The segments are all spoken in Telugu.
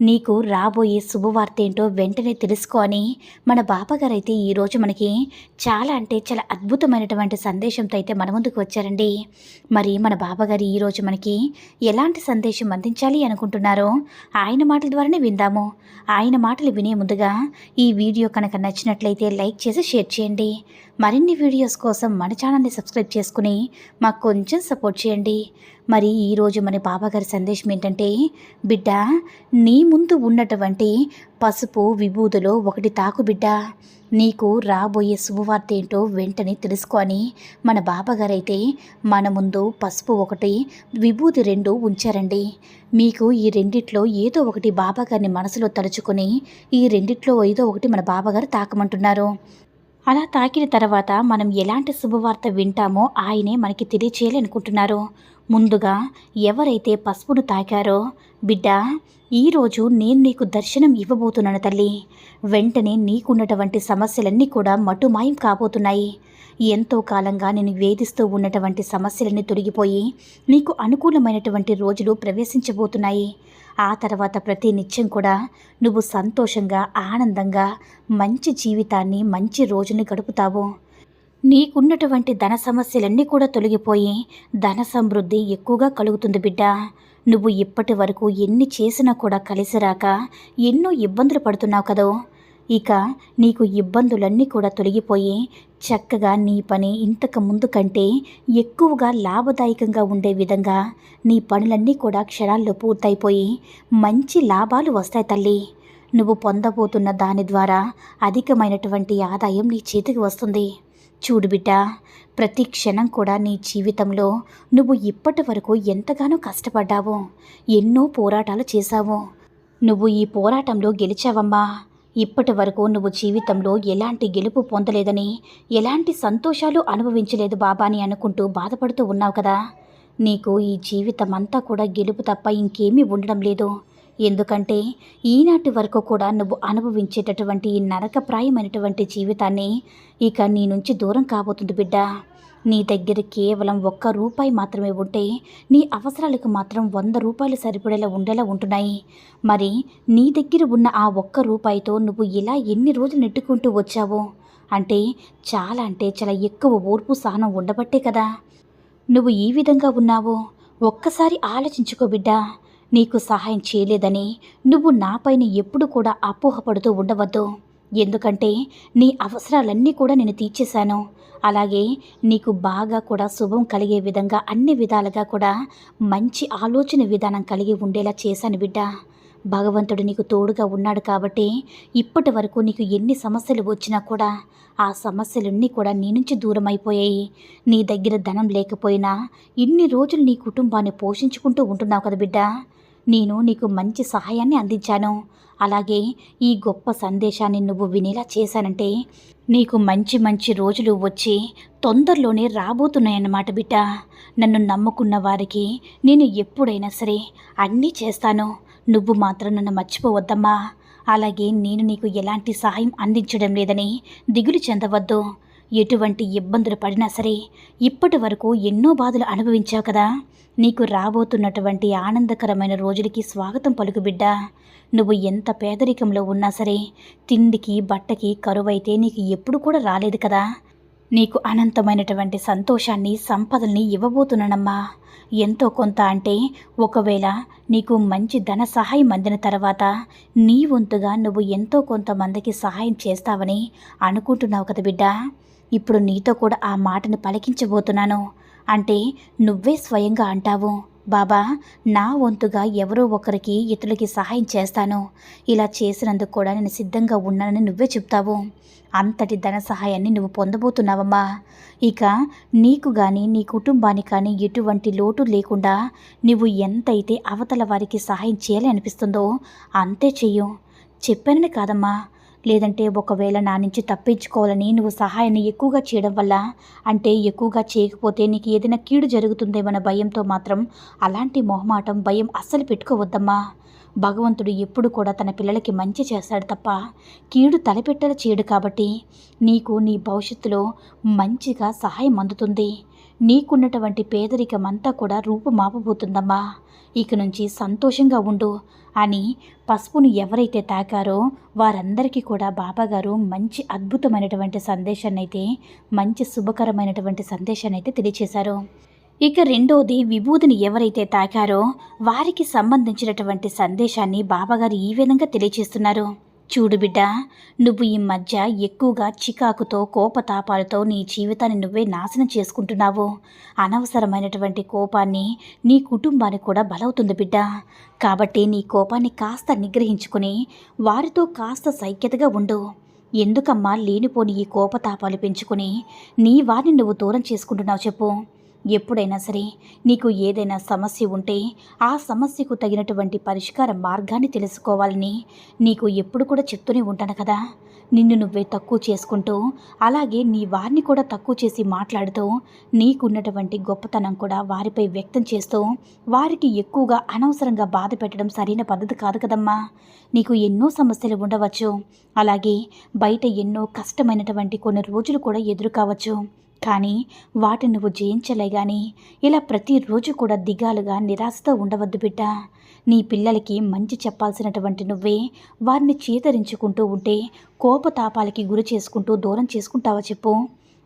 నీకు రాబోయే శుభవార్త ఏంటో వెంటనే తెలుసుకో అని మన బాబాగారు అయితే ఈరోజు మనకి చాలా అంటే చాలా అద్భుతమైనటువంటి సందేశంతో అయితే మన ముందుకు వచ్చారండి. మరి మన బాబాగారు ఈరోజు మనకి ఎలాంటి సందేశం అందించాలి అనుకుంటున్నారో ఆయన మాటల ద్వారానే విందాము. ఆయన మాటలు వినే ముందుగా ఈ వీడియో కనుక నచ్చినట్లయితే లైక్ చేసి షేర్ చేయండి. మరిన్ని వీడియోస్ కోసం మన ఛానల్ని సబ్స్క్రైబ్ చేసుకుని మాకు కొంచెం సపోర్ట్ చేయండి. మరి ఈరోజు మన బాబాగారి సందేశం ఏంటంటే బిడ్డ నీ ముందు ఉన్నటువంటి పసుపు విభూతిలో ఒకటి తాకు బిడ్డ. నీకు రాబోయే శుభవార్త ఏంటో వెంటనే తెలుసుకొని మన బాబాగారైతే మన ముందు పసుపు ఒకటి విభూతి రెండు ఉంచారండి. మీకు ఈ రెండిట్లో ఏదో ఒకటి బాబాగారిని మనసులో తలుచుకొని ఈ రెండిట్లో ఏదో ఒకటి మన బాబాగారు తాకమంటున్నారు. అలా తాకిన తర్వాత మనం ఎలాంటి శుభవార్త వింటామో ఆయనే మనకి తెలియచేయాలనుకుంటున్నారు. ముందుగా ఎవరైతే పసుపును తాకారో బిడ్డ ఈరోజు నేను నీకు దర్శనం ఇవ్వబోతున్నాను తల్లి. వెంటనే నీకున్నటువంటి సమస్యలన్నీ కూడా మటుమాయం కాబోతున్నాయి. ఎంతో కాలంగా నేను వేధిస్తూ ఉన్నటువంటి సమస్యలన్నీ తొలగిపోయి నీకు అనుకూలమైనటువంటి రోజులు ప్రవేశించబోతున్నాయి. ఆ తర్వాత ప్రతి నిత్యం కూడా నువ్వు సంతోషంగా ఆనందంగా మంచి జీవితాన్ని మంచి రోజుని గడుపుతావు. నీకున్నటువంటి ధన సమస్యలన్నీ కూడా తొలగిపోయి ధన సమృద్ధి ఎక్కువగా కలుగుతుంది బిడ్డ. నువ్వు ఇప్పటి వరకు ఎన్ని చేసినా కూడా కలిసి రాక ఎన్నో ఇబ్బందులు పడుతున్నావు కదో. ఇక నీకు ఇబ్బందులన్నీ కూడా తొలగిపోయి చక్కగా నీ పని ఇంతకు ముందు కంటే ఎక్కువగా లాభదాయకంగా ఉండే విధంగా నీ పనులన్నీ కూడా క్షణాల్లో పూర్తయిపోయి మంచి లాభాలు వస్తాయి తల్లి. నువ్వు పొందబోతున్న దాని ద్వారా అధికమైనటువంటి ఆదాయం నీ చేతికి వస్తుంది. చూడు బిడ్డ ప్రతి క్షణం కూడా నీ జీవితంలో నువ్వు ఇప్పటి వరకు ఎంతగానో కష్టపడ్డావు. ఎన్నో పోరాటాలు చేశావు. నువ్వు ఈ పోరాటంలో గెలిచావమ్మా. ఇప్పటి వరకు నువ్వు జీవితంలో ఎలాంటి గెలుపు పొందలేదని ఎలాంటి సంతోషాలు అనుభవించలేదు బాబా అని అనుకుంటూ బాధపడుతూ ఉన్నావు కదా. నీకు ఈ జీవితం అంతా కూడా గెలుపు తప్ప ఇంకేమీ ఉండడం లేదు. ఎందుకంటే ఈనాటి వరకు కూడా నువ్వు అనుభవించేటటువంటి ఈ నరకప్రాయమైనటువంటి జీవితాన్ని ఇక నీ నుంచి దూరం కాబోతుంది బిడ్డ. నీ దగ్గర కేవలం ఒక్క రూపాయి మాత్రమే ఉంటే నీ అవసరాలకు మాత్రం వంద రూపాయలు సరిపడేలా ఉండేలా ఉంటున్నాయి. మరి నీ దగ్గర ఉన్న ఆ ఒక్క రూపాయితో నువ్వు ఇలా ఎన్ని రోజులు నెట్టుకుంటూ వచ్చావో? అంటే చాలా అంటే చాలా ఎక్కువ ఓర్పు సహనం ఉండబట్టే కదా. నువ్వు ఈ విధంగా ఉన్నావు? ఒక్కసారి ఆలోచించుకో బిడ్డా. నీకు సహాయం చేయలేదని నువ్వు నాపైన ఎప్పుడు కూడా అపోహపడుతూ ఉండవద్దు. ఎందుకంటే నీ అవసరాలన్నీ కూడా నేను తీర్చేశాను. అలాగే నీకు బాగా కూడా శుభం కలిగే విధంగా అన్ని విధాలుగా కూడా మంచి ఆలోచన విధానం కలిగి ఉండేలా చేశాను బిడ్డ. భగవంతుడు నీకు తోడుగా ఉన్నాడు కాబట్టి ఇప్పటి వరకు నీకు ఎన్ని సమస్యలు వచ్చినా కూడా ఆ సమస్యలన్నీ కూడా నీ నుంచి దూరం అయిపోయాయి నీ దగ్గర ధనం లేకపోయినా ఇన్ని రోజులు నీ కుటుంబాన్ని పోషించుకుంటూ ఉంటున్నావు కదా బిడ్డ. నేను నీకు మంచి సహాయాన్ని అందించాను. అలాగే ఈ గొప్ప సందేశాన్ని నువ్వు వినేలా చేశానంటే నీకు మంచి మంచి రోజులు వచ్చి తొందరలోనే రాబోతున్నాయన్నమాట బిడ్డ. నన్ను నమ్ముకున్న వారికి నేను ఎప్పుడైనా సరే అన్నీ చేస్తాను. నువ్వు మాత్రం నన్ను మర్చిపోవద్దమ్మా. అలాగే నేను నీకు ఎలాంటి సహాయం అందించడం లేదని దిగులు చెందవద్దు. ఎటువంటి ఇబ్బందులు పడినా సరే ఇప్పటి వరకు ఎన్నో బాధలు అనుభవించావు కదా. నీకు రాబోతున్నటువంటి ఆనందకరమైన రోజులకి స్వాగతం పలుకు బిడ్డ. నువ్వు ఎంత పేదరికంలో ఉన్నా సరే తిండికి బట్టకి కరువైతే నీకు ఎప్పుడు కూడా రాలేదు కదా. నీకు అనంతమైనటువంటి సంతోషాన్ని సంపదల్ని ఇవ్వబోతున్నానమ్మా. ఎంతో కొంత అంటే ఒకవేళ నీకు మంచి ధన సహాయం అందిన తర్వాత నీ వంతుగా నువ్వు ఎంతో కొంతమందికి సహాయం చేస్తావని అనుకుంటున్నావు కదా బిడ్డ. ఇప్పుడు నీతో కూడా ఆ మాటను పలికించబోతున్నాను. అంటే నువ్వే స్వయంగా అంటావు బాబా నా వంతుగా ఎవరో ఒకరికి ఇతరులకి సహాయం చేస్తాను. ఇలా చేసినందుకు కూడా నేను సిద్ధంగా ఉన్నానని నువ్వే చెప్తావు. అంతటి ధన సహాయాన్ని నువ్వు పొందబోతున్నావమ్మా. ఇక నీకు కానీ నీ కుటుంబానికి కానీ ఎటువంటి లోటు లేకుండా నువ్వు ఎంతైతే అవతల వారికి సహాయం చేయాలి అనిపిస్తుందో అంతే చెయ్యు. చెప్పానని కాదమ్మా. లేదంటే ఒకవేళ నా నుంచి తప్పించుకోవాలని నువ్వు సహాయాన్ని ఎక్కువగా చేయడం వల్ల అంటే ఎక్కువగా చేయకపోతే నీకు ఏదైనా కీడు జరుగుతుందేమన్న భయంతో మాత్రం అలాంటి మొహమాటం భయం అస్సలు పెట్టుకోవద్దమ్మా. భగవంతుడు ఎప్పుడు కూడా తన పిల్లలకి మంచి చేస్తాడు తప్ప కీడు తలపెట్టలు చేయడు కాబట్టి నీకు నీ భవిష్యత్తులో మంచిగా సహాయం అందుతుంది. నీకున్నటువంటి పేదరికం అంతా కూడా రూపుమాపబోతుందమ్మా. ఇక నుంచి సంతోషంగా ఉండు అని పసుపును ఎవరైతే తాకారో వారందరికీ కూడా బాబాగారు మంచి అద్భుతమైనటువంటి సందేశాన్ని అయితే మంచి శుభకరమైనటువంటి సందేశాన్ని అయితే తెలియచేశారు. ఇక రెండోది విభూతిని ఎవరైతే తాకారో వారికి సంబంధించినటువంటి సందేశాన్ని బాబాగారు ఈ విధంగా తెలియజేస్తున్నారు చూడు బిడ్డ నువ్వు ఈ మధ్య ఎక్కువగా చికాకుతో కోపతాపాలతో నీ జీవితాన్ని నువ్వే నాశనం చేసుకుంటున్నావు. అనవసరమైనటువంటి కోపాన్ని నీ కుటుంబానికి కూడా బలవుతుంది బిడ్డ. కాబట్టి నీ కోపాన్ని కాస్త నిగ్రహించుకుని వారితో కాస్త సైక్యతగా ఉండు. ఎందుకమ్మా లేనిపోని ఈ కోపతాపాలు పెంచుకుని నీ వారిని నువ్వు దూరం చేసుకుంటున్నావు చెప్పు. ఎప్పుడైనా సరే నీకు ఏదైనా సమస్య ఉంటే ఆ సమస్యకు తగినటువంటి పరిష్కార మార్గాన్ని తెలుసుకోవాలని నీకు ఎప్పుడు కూడా చెప్తూనే ఉంటాను కదా. నిన్ను నువ్వే తక్కువ చేసుకుంటూ అలాగే నీ వారిని కూడా తక్కువ చేసి మాట్లాడుతూ నీకున్నటువంటి గొప్పతనం కూడా వారిపై వ్యక్తం చేస్తూ వారికి ఎక్కువగా అనవసరంగా బాధ పెట్టడం సరైన పద్ధతి కాదు కదమ్మా. నీకు ఎన్నో సమస్యలు ఉండవచ్చు. అలాగే బయట ఎన్నో కష్టమైనటువంటి కొన్ని రోజులు కూడా ఎదురు కావచ్చు కానీ వాటిని నువ్వు జయించలే కానీ ఇలా ప్రతిరోజు కూడా దిగాలుగా నిరాశతో ఉండవద్దు బిడ్డ. నీ పిల్లలకి మంచి చెప్పాల్సినటువంటి నువ్వే వారిని చేతరించుకుంటూ ఉంటే కోపతాపాలకి గురి చేసుకుంటూ దూరం చేసుకుంటావా చెప్పు.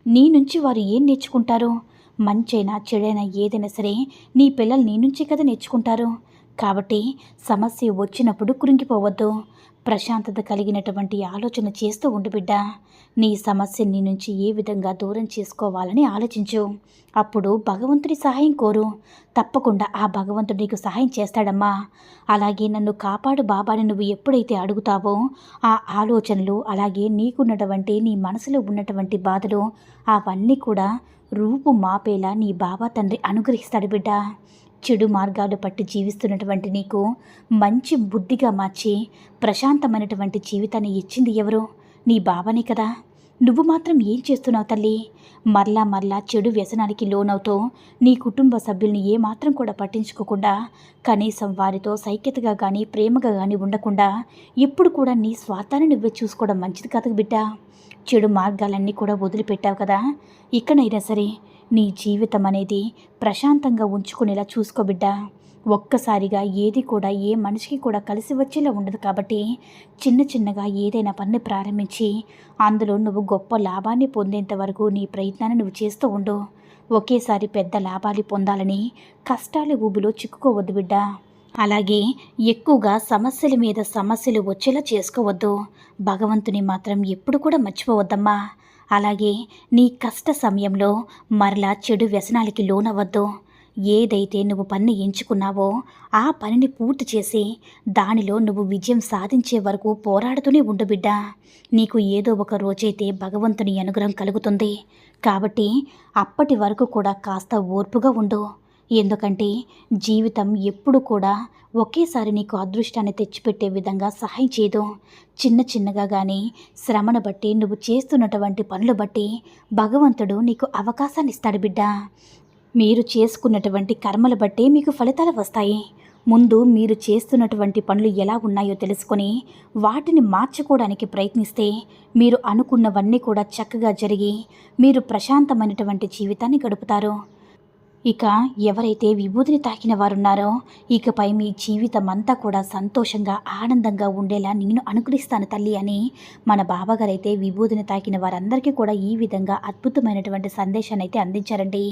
నీ నుంచి వారు ఏం నేర్చుకుంటారు? మంచైనా చెడైనా ఏదైనా సరే నీ పిల్లలు నీ నుంచే కదా నేర్చుకుంటారు. కాబట్టి సమస్య వచ్చినప్పుడు కృంగిపోవద్దు. ప్రశాంతత కలిగినటువంటి ఆలోచన చేస్తూ ఉండు బిడ్డ. నీ సమస్య నీ నుంచి ఏ విధంగా దూరం చేసుకోవాలని ఆలోచించు. అప్పుడు భగవంతుడి సహాయం కోరు. తప్పకుండా ఆ భగవంతుడు నీకు సహాయం చేస్తాడమ్మా. అలాగే నన్ను కాపాడు బాబాని నువ్వు ఎప్పుడైతే అడుగుతావో ఆ ఆలోచనలు అలాగే నీకున్నటువంటి నీ మనసులో ఉన్నటువంటి బాధలు అవన్నీ కూడా రూపు మాపేలా నీ బాబా తండ్రి అనుగ్రహిస్తాడు బిడ్డ. చెడు మార్గాలు పట్టి జీవిస్తున్నటువంటి నీకు మంచి బుద్ధిగా మార్చి ప్రశాంతమైనటువంటి జీవితాన్ని ఇచ్చింది ఎవరు? నీ బావనే కదా. నువ్వు మాత్రం ఏం చేస్తున్నావు తల్లి? మరలా మరలా చెడు వ్యసనానికి లోనవుతూ నీ కుటుంబ సభ్యుల్ని ఏమాత్రం కూడా పట్టించుకోకుండా కనీసం వారితో సైక్యతగా కానీ ప్రేమగా కానీ ఉండకుండా ఎప్పుడు కూడా నీ స్వార్థాన్ని నువ్వే చూసుకోవడం మంచిది కాదు బిడ్డ. చెడు మార్గాలన్నీ కూడా వదిలిపెట్టావు కదా. ఇక్కడైనా సరే నీ జీవితం అనేది ప్రశాంతంగా ఉంచుకునేలా చూసుకో బిడ్డ. ఒక్కసారిగా ఏది కూడా ఏ మనిషికి కూడా కలిసి వచ్చేలా ఉండదు కాబట్టి చిన్న చిన్నగా ఏదైనా పని ప్రారంభించి అందులో నువ్వు గొప్ప లాభాన్ని పొందేంత వరకు నీ ప్రయత్నాన్ని నువ్వు చేస్తూ ఉండు. ఒకేసారి పెద్ద లాభాలు పొందాలని కష్టాలు ఊబిలో చిక్కుకోవద్దు బిడ్డ. అలాగే ఎక్కువగా సమస్యల మీద సమస్యలు వచ్చేలా చేసుకోవద్దు. భగవంతుని మాత్రం ఎప్పుడు కూడా మర్చిపోవద్దమ్మా. అలాగే నీ కష్ట సమయంలో మరలా చెడు వ్యసనాలకి లోనవద్దు ఏదైతే నువ్వు పని ఎంచుకున్నావో ఆ పనిని పూర్తి చేసి దానిలో నువ్వు విజయం సాధించే వరకు పోరాడుతూనే ఉండు బిడ్డ. నీకు ఏదో ఒక రోజైతే భగవంతుని అనుగ్రహం కలుగుతుంది. కాబట్టి అప్పటి వరకు కూడా కాస్త ఓర్పుగా ఉండు. ఎందుకంటే జీవితం ఎప్పుడు కూడా ఒకేసారి నీకు అదృష్టాన్ని తెచ్చిపెట్టే విధంగా సహాయం చేయదు. చిన్న చిన్నగా కానీ శ్రమను బట్టి నువ్వు చేస్తున్నటువంటి పనులు బట్టి భగవంతుడు నీకు అవకాశాన్ని ఇస్తాడు బిడ్డ. మీరు చేసుకున్నటువంటి కర్మలు బట్టి మీకు ఫలితాలు వస్తాయి. ముందు మీరు చేస్తున్నటువంటి పనులు ఎలా ఉన్నాయో తెలుసుకొని వాటిని మార్చుకోవడానికి ప్రయత్నిస్తే మీరు అనుకున్నవన్నీ కూడా చక్కగా జరిగి మీరు ప్రశాంతమైనటువంటి జీవితాన్ని గడుపుతారు. ఇక ఎవరైతే విభూతిని తాకిన వారున్నారో ఇకపై మీ జీవితం అంతా కూడా సంతోషంగా ఆనందంగా ఉండేలా నేను అనుగ్రహిస్తాను తల్లి అని మన బాబాగారైతే విభూతిని తాకిన వారందరికీ కూడా ఈ విధంగా అద్భుతమైనటువంటి సందేశాన్ని అయితే అందించారండి.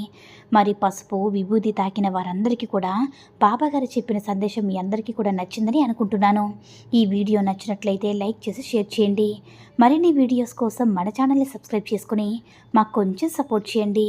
మరి పసుపు విభూతి తాకిన వారందరికీ కూడా బాబాగారు చెప్పిన సందేశం మీ అందరికీ కూడా నచ్చిందని అనుకుంటున్నాను. ఈ వీడియో నచ్చినట్లయితే లైక్ చేసి షేర్ చేయండి. మరిన్ని వీడియోస్ కోసం మన ఛానల్ని సబ్స్క్రైబ్ చేసుకుని మాకు కొంచెం సపోర్ట్ చేయండి.